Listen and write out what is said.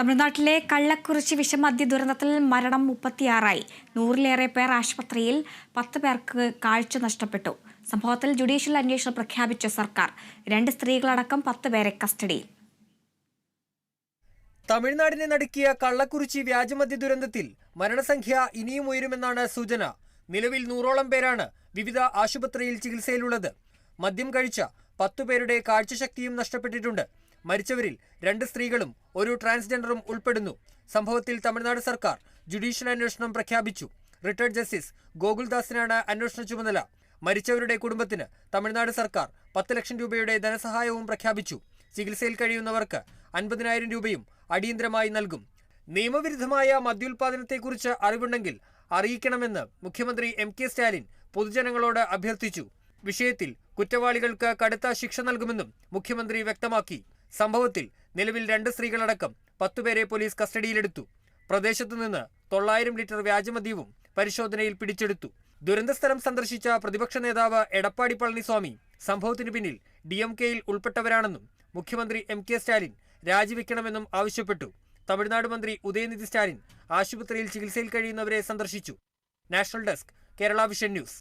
തമിഴ്നാട്ടിലെ കള്ളക്കുറിച്ചി വിഷമദ്യ ദുരന്തത്തിൽ മരണം മുപ്പത്തിയാറായി. നൂറിലേറെ പേർ ആശുപത്രിയിൽ പത്ത് പേർക്ക് കാഴ്ച നഷ്ടപ്പെട്ടു. സംഭവത്തിൽ ജുഡീഷ്യൽ അന്വേഷണം പ്രഖ്യാപിച്ച സർക്കാർ. രണ്ട് സ്ത്രീകളടക്കം പത്ത് പേരെ കസ്റ്റഡിയിൽ തമിഴ്നാടിനെ നടുക്കിയ കള്ളക്കുറിച്ചി വ്യാജമദ്യ ദുരന്തത്തിൽ മരണസംഖ്യ ഇനിയും ഉയരുമെന്നാണ് സൂചന. നിലവിൽ നൂറോളം പേരാണ് വിവിധ ആശുപത്രിയിൽ ചികിത്സയിലുള്ളത്. മദ്യം കഴിച്ച പത്തുപേരുടെ കാഴ്ചശക്തിയും നഷ്ടപ്പെട്ടിട്ടുണ്ട്. മരിച്ചവരിൽ രണ്ട് സ്ത്രീകളും ഒരു ട്രാൻസ്ജെൻഡറും ഉൾപ്പെടുന്നു. സംഭവത്തിൽ തമിഴ്നാട് സർക്കാർ ജുഡീഷ്യൽ അന്വേഷണം പ്രഖ്യാപിച്ചു. റിട്ടയർഡ് ജസ്റ്റിസ് ഗോകുൽദാസിനാണ് അന്വേഷണ ചുമതല. മരിച്ചവരുടെ കുടുംബത്തിന് തമിഴ്നാട് സർക്കാർ പത്ത് ലക്ഷം രൂപയുടെ ധനസഹായവും പ്രഖ്യാപിച്ചു. ചികിത്സയിൽ കഴിയുന്നവർക്ക് അൻപതിനായിരം രൂപയും അടിയന്തരമായി നൽകും. നിയമവിരുദ്ധമായ മദ്യോൽപാദനത്തെക്കുറിച്ച് അറിവുണ്ടെങ്കിൽ അറിയിക്കണമെന്ന് മുഖ്യമന്ത്രി എം കെ സ്റ്റാലിൻ പൊതുജനങ്ങളോട് അഭ്യർത്ഥിച്ചു. വിഷയത്തിൽ കുറ്റവാളികൾക്ക് കടുത്ത ശിക്ഷ നൽകുമെന്നും മുഖ്യമന്ത്രി വ്യക്തമാക്കി. സംഭവത്തിൽ നിലവിൽ രണ്ട് സ്ത്രീകളടക്കം പത്തുപേരെ പോലീസ് കസ്റ്റഡിയിലെടുത്തു. പ്രദേശത്തു നിന്ന് തൊള്ളായിരം ലിറ്റർ വ്യാജമദ്യവും പരിശോധനയിൽ പിടിച്ചെടുത്തു. ദുരന്തസ്ഥലം സന്ദർശിച്ച പ്രതിപക്ഷ നേതാവ് എടപ്പാടി പളനിസ്വാമി സംഭവത്തിന് പിന്നിൽ ഡി എം കെയിൽ ഉൾപ്പെട്ടവരാണെന്നും മുഖ്യമന്ത്രി എം കെ സ്റ്റാലിൻ രാജിവെക്കണമെന്നും ആവശ്യപ്പെട്ടു. തമിഴ്നാട് മന്ത്രി ഉദയനിധി സ്റ്റാലിൻ ആശുപത്രിയിൽ ചികിത്സയിൽ കഴിയുന്നവരെ സന്ദർശിച്ചു. National desk Kerala vision news.